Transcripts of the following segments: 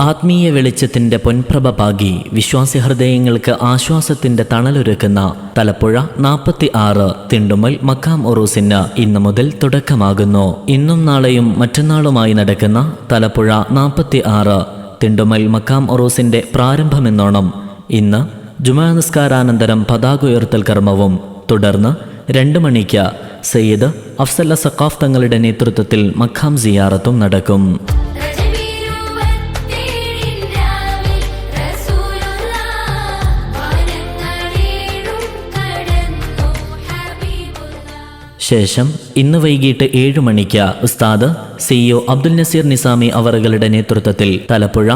ആത്മീയ വെളിച്ചത്തിന്റെ പൊൻപ്രഭ പാകി വിശ്വാസി ഹൃദയങ്ങൾക്ക് ആശ്വാസത്തിന്റെ തണലൊരുക്കുന്ന തലപ്പുഴ നാൽപ്പത്തി ആറ് തിണ്ടുമൽ മക്കാം ഒറൂസിന് ഇന്നു മുതൽ തുടക്കമാകുന്നു. ഇന്നും നാളെയും മറ്റന്നാളുമായി നടക്കുന്ന തലപ്പുഴ നാൽപ്പത്തി ആറ് തിണ്ടുമൽ മക്കാം ഒറൂസിന്റെ പ്രാരംഭമെന്നോണം. ഇന്ന് ജുമാ നിസ്കാരാനന്തരം പതാക ഉയർത്തൽ കർമ്മവും തുടർന്ന് രണ്ട് മണിക്ക് സയ്യിദ് അഫ്സല്ല സഖാഫ് തങ്ങളുടെ നേതൃത്വത്തിൽ മഖാം സിയാറത്തും നടക്കും. ശേഷം ഇന്ന് വൈകിട്ട് ഏഴ് മണിക്ക് ഉസ്താദ് സിഇഒ അബ്ദുൽ നസീർ നിസാമി അവറുകളുടെ നേതൃത്വത്തിൽ തലപ്പുഴ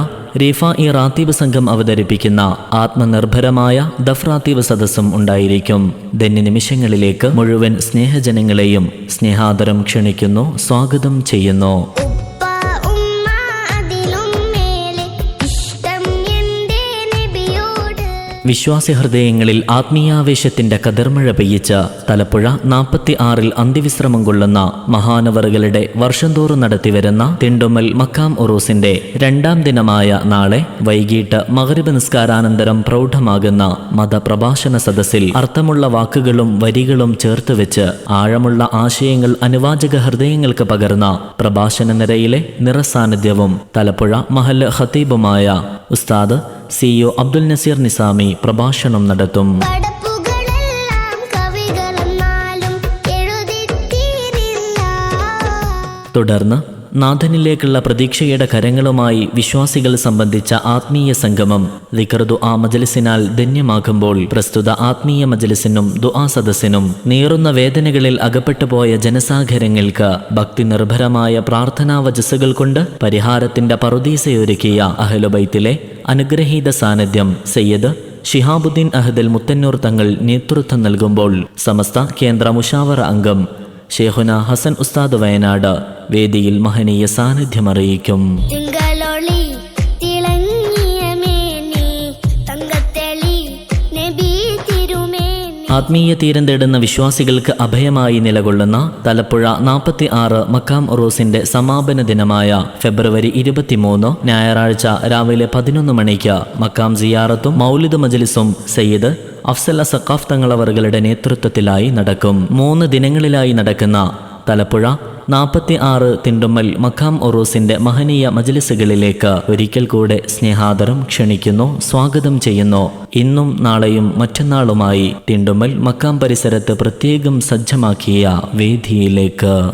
റീഫ ഇ റാത്തീബ് സംഘം അവതരിപ്പിക്കുന്ന ആത്മനിർഭരമായ ദഫ്രാത്തീബ് സദസ്സും ഉണ്ടായിരിക്കും. ധന്യ നിമിഷങ്ങളിലേക്ക് മുഴുവൻ സ്നേഹജനങ്ങളെയും സ്നേഹാദരം ക്ഷണിക്കുന്നു സ്വാഗതം ചെയ്യുന്നു. നബിയോട് വിശ്വാസി ഹൃദയങ്ങളിൽ ആത്മീയാവേശത്തിന്റെ കതിർമഴ പെയ്യിച്ച തലപ്പുഴ നാൽപ്പത്തി ആറിൽ അന്ത്യവിശ്രമം കൊള്ളുന്ന മഹാനവറുകളുടെ വർഷം തോറും നടത്തിവരുന്ന തിണ്ടുമൽ മക്കാം ഉറൂസിന്റെ രണ്ടാം ദിനമായ നാളെ വൈകിട്ട് മകരബ് നിസ്കാരാനന്തരം പ്രൗഢമാകുന്ന മതപ്രഭാഷണ സദസ്സിൽ അർത്ഥമുള്ള വാക്കുകളും വരികളും ചേർത്ത് വെച്ച് ആഴമുള്ള ആശയങ്ങൾ അനുവാചക ഹൃദയങ്ങൾക്ക് പകർന്ന പ്രഭാഷണ നിരയിലെ നിറസാന്നിധ്യവും തലപ്പുഴ മഹൽ ഖത്തീബുമായ ഉസ്താദ് സിഇഒ അബ്ദുൽ നസീർ നിസാമി പ്രഭാഷണം നടത്തും. തുടർന്ന് നാഥനിലേക്കുള്ള പ്രതീക്ഷയുടെ കരങ്ങളുമായി വിശ്വാസികൾ സംബന്ധിച്ച ആത്മീയ സംഗമം ദിക്ർ ആ മജലിസിനാൽ ധന്യമാകുമ്പോൾ പ്രസ്തുത ആത്മീയ മജലിസിനും ദുആ സദസ്സിനും നീറുന്ന വേദനകളിൽ അകപ്പെട്ടു പോയ ജനസാഗരങ്ങൾക്ക് ഭക്തി നിർഭരമായ പ്രാർത്ഥനാ വജസ്സുകൾ കൊണ്ട് പരിഹാരത്തിന്റെ പറുദീസയൊരുക്കിയ അഹലുബൈത്തിലെ അനുഗ്രഹീത സാന്നിധ്യം സയ്യദ് ഷിഹാബുദ്ദീൻ അഹദൽ മുത്തന്നൂർ തങ്ങൾ നേതൃത്വം നൽകുമ്പോൾ സമസ്ത കേന്ദ്ര മുഷാവറ അംഗം ഷേഖുന ഹസൻ ഉസ്താദ് വയനാട് വേദിയിൽ മഹനീയ സാന്നിധ്യമറിയിക്കും ആത്മീയ തീരം തേടുന്ന വിശ്വാസികൾക്ക് അഭയമായി നിലകൊള്ളുന്ന തലപ്പുഴ നാൽപ്പത്തി ആറ് മക്കാം റോസിന്റെ സമാപന ദിനമായ ഫെബ്രുവരി ഇരുപത്തിമൂന്ന് ഞായറാഴ്ച രാവിലെ പതിനൊന്ന് മണിക്ക് മക്കാം സിയാറത്തും മൗലിദ് മജലിസും സയ്യിദ് അഫ്സല സഖാഫ് തങ്ങളവറുകളുടെ നേതൃത്വത്തിലായി നടക്കും. മൂന്ന് ദിനങ്ങളിലായി നടക്കുന്ന തലപ്പുഴ നാൽപ്പത്തി ആറ് തിണ്ടുമ്മൽ മഖാം ഒറൂസിന്റെ മഹനീയ മജലിസുകളിലേക്ക് ഒരിക്കൽ കൂടെ സ്നേഹാദരം ക്ഷണിക്കുന്നു സ്വാഗതം ചെയ്യുന്നു. ഇന്നും നാളെയും മറ്റന്നാളുമായി തിണ്ടുമ്മൽ മക്കാം പരിസരത്ത് പ്രത്യേകം സജ്ജമാക്കിയ വേദിയിലേക്ക്.